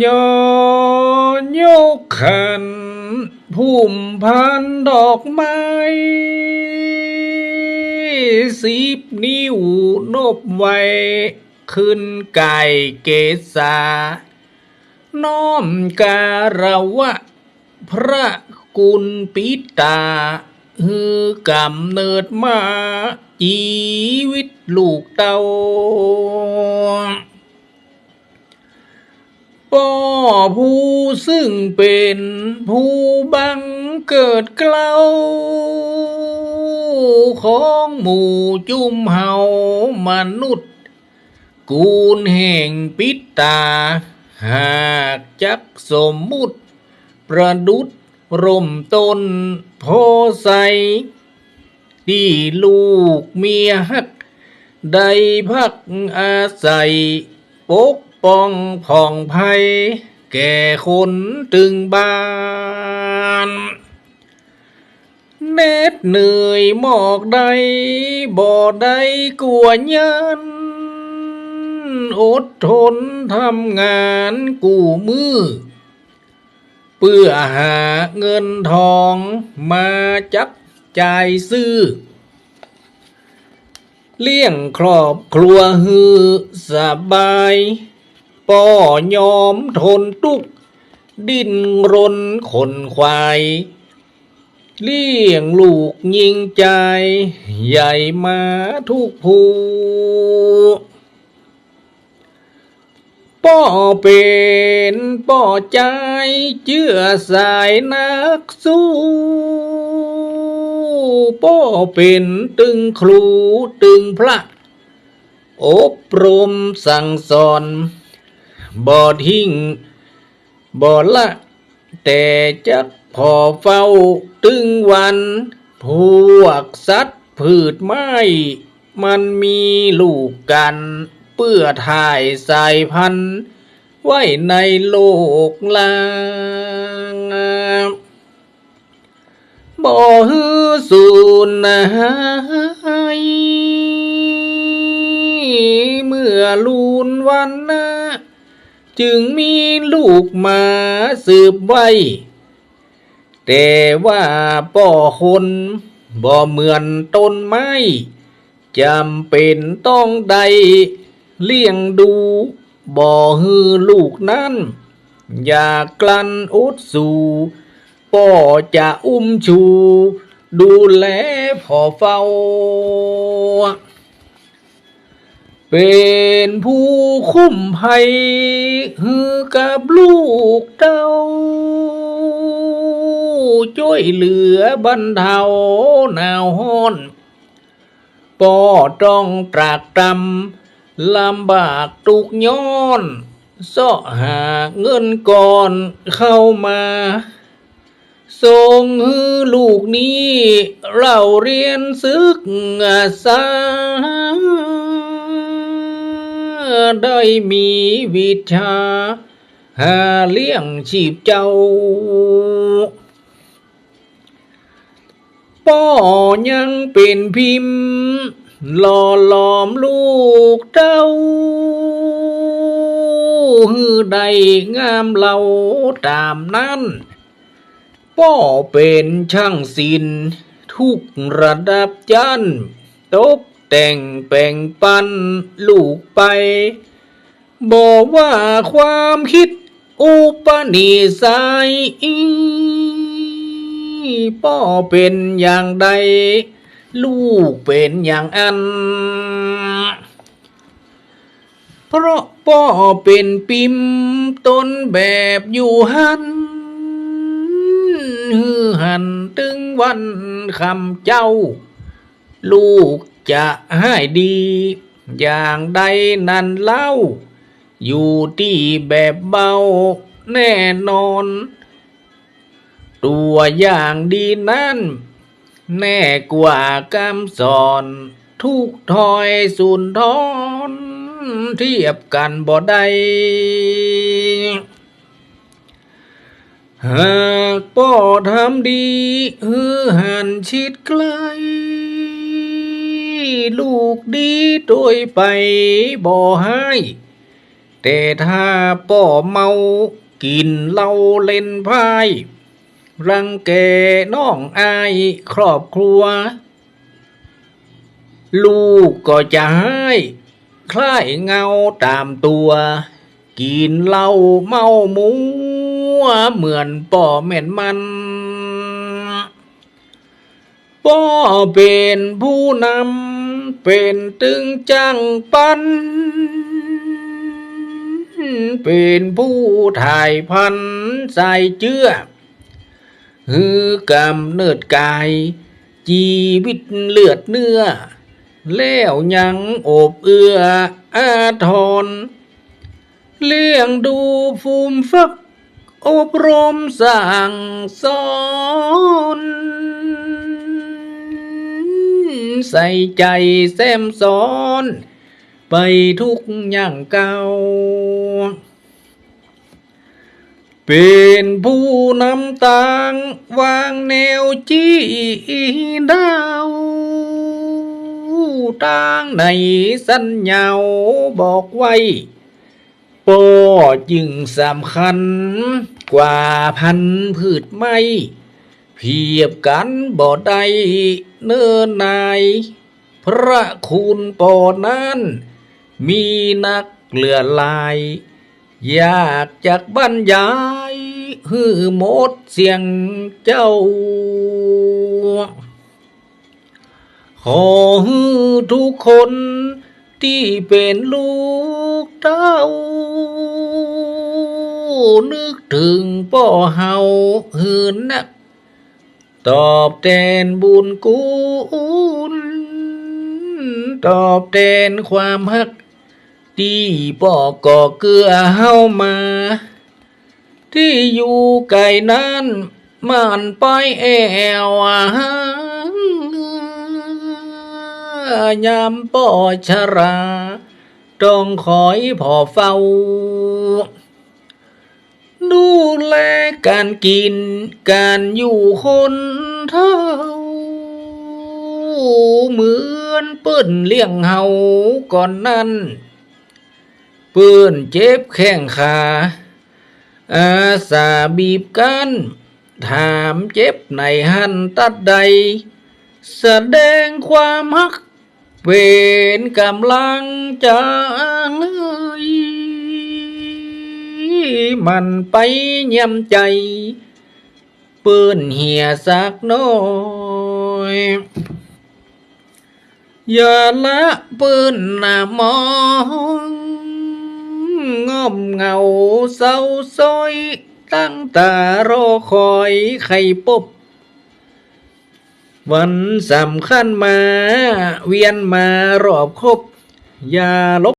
โยอยกขันพุ่มพันดอกไม้สิบนิ้วนบไว้ ขึ้นไก่เกษาน้อมการวะ พระกุลปิตาฮือกำเนิดมา ชีวิตลูกเต้า ป่อผู้ซึ่งเป็นผู้บังเกิดเกล้าของหมู่จุมเฮามนุษย์ กูลแห่งปิตตา หากจักสมมุติ ประดุษร่มต้นโพไซที่ลูกเมียฮัก ได้พักอาศัยปก ป้องผ่องภัยแก่คนตึงบ้านเน็ดเหนื่อยหมอกใดบ่ได้กลัวยันอดทนทำงานกู้มือ เพื่อหาเงินทองมาจับจ่ายซื้อ เลี้ยงครอบครัวฮือสบาย ป่อยอมทนทุกข์ดิ้นรนขนควายเลี้ยงลูกยิงใจ ใหญ่มาทุกภูป่อเป็นป่อใจเชื่อสายนักสู้ป่อเป็นตึงครูตึงพระ อบรมสั่งสอน บ่ทิ้งบ่ละ แต่จะพอเฝ้าตึงวันพวกสัตว์พืชไม้ มันมีลูกกัน เพื่อถ่ายสายพันธุ์ไว้ในโลกลางบ่ฮือสูญหายเมื่อลูนวันนะ จึงมีลูกมาสืบไว้ แต่ว่าป่อคนบ่เหมือนต้นไม้จำเป็นต้องได้เลี้ยงดูบ่ฮือลูกนั้น อย่ากลั้นอุดสู่ป่อจะอุ้มชู ดูแลพอเฝ้า เป็นผู้คุ้มภัยฮือกับลูกเต้าช่วยเหลือบรรเทาหนาวห้อนป่อต้องตรากตำลำบากตุกย้อนเสาะหาเงินก่อนเข้ามาส่งฮือลูกนี้ เราเรียนศึกษา ได้มีวิชา หาเลี้ยงชีพเจ้าป่อยังเป็นพิมพ์หล่อหลอมลูกเจ้าฮือได้งามเหล่าตามนั้นป่อเป็นช่างศิลป์ทุกระดับจันตก แต่งแปลงปันลูกไป บอกว่าความคิดอุปนิสัยป่อเป็นอย่างใด ลูกเป็นอย่างอัน เพราะป่อเป็นปิมต้นแบบอยู่หันฮือหันตึงวันคำเจ้า ลูก จะให้ดี อย่างใดนั้นเล่า อยู่ที่แบบเบาแน่นอน ตัวอย่างดีนั้นแน่กว่ากำสอน ทุกถอยสุนทรเทียบกันบ่ได้หากป่อทำดีฮือหันชิดไกล ลูกดีโดยไปบ่ให้ แต่ถ้าป่อเมากินเหล้าเล่นไพ่รังแกน้องอายครอบครัว ลูกก็จะให้คล้ายเงาตามตัว กินเหล้าเมามัวเหมือนป่อแม่นมันป่อเป็นผู้นำ เป็นตึงจังปัน เป็นผู้ถ่ายพันใส่เจื้อฮือกำเนิดกาย ชีวิตเลือดเนื้อ แล้วยังอบเอื้ออาทร เลี้ยงดูฟูมฟัก อบรมสั่งสอน ใส่ใจแซมสอนไปทุกอย่างเก่า เป็นผู้นำตางวางแนวจี้ดาวตางในสัญญาบอกไว้ปอจึงสำคัญกว่าพันพืชไม้ เพียบกันบ่ได้เนิ่นนาย พระคุณปอนั้น มีนักเหลือลาย อยากจากบรรยายฮือหมดเสียงเจ้า ขอฮือทุกคนที่เป็นลูกเต้านึกถึงป่อเฮาหืนนัก ตอบแทนบุญคุณตอบแทนความฮัก ที่ป่อก่อเกลือเฮามา ที่อยู่ไกลนั้นมันไปแอวหายามป่อชรา ต้องคอยพอเฝ้า ดูแลการกิน การอยู่คนเท่า เหมือนเปิ้นเลี้ยงเฮาก่อนนั้น เปื้นเจ็บแข้งขาอาสาบีบกันถามเจ็บในหันตัดใด แสดงความฮัก เป็นกำลังใจ มันไปเยี่ยมใจ เปื้นเหียสักน้อยอย่าละปื้นหน้ามองงอมเงาเศร้าซอย ตั้งตารอคอยไข่ปบ วันสำคัญมา เวียนมารอบครบ อย่าลบ